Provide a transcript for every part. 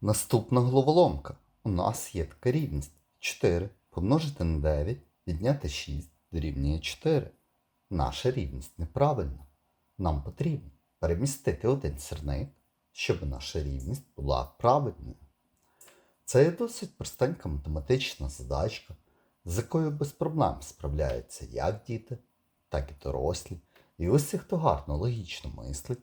Наступна головоломка. У нас є така рівність 4 помножити на 9, відняти 6 дорівнює 4. Наша рівність неправильна. Нам потрібно перемістити один сірник, щоб наша рівність була правильною. Це є досить простенька математична задачка, з якою без проблем справляються як діти, так і дорослі. І усі, хто гарно логічно мислить,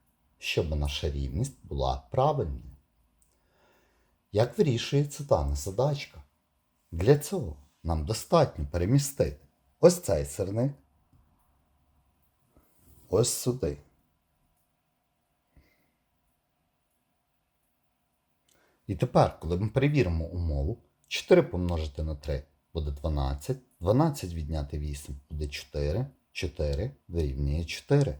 щоб наша рівність була правильною. Як вирішується дана задачка? Для цього нам достатньо перемістити ось цей сирник, ось сюди. І тепер, коли ми перевіримо умову, 4 помножити на 3 буде 12, 12 відняти 8 буде 4, 4 дорівнює 4.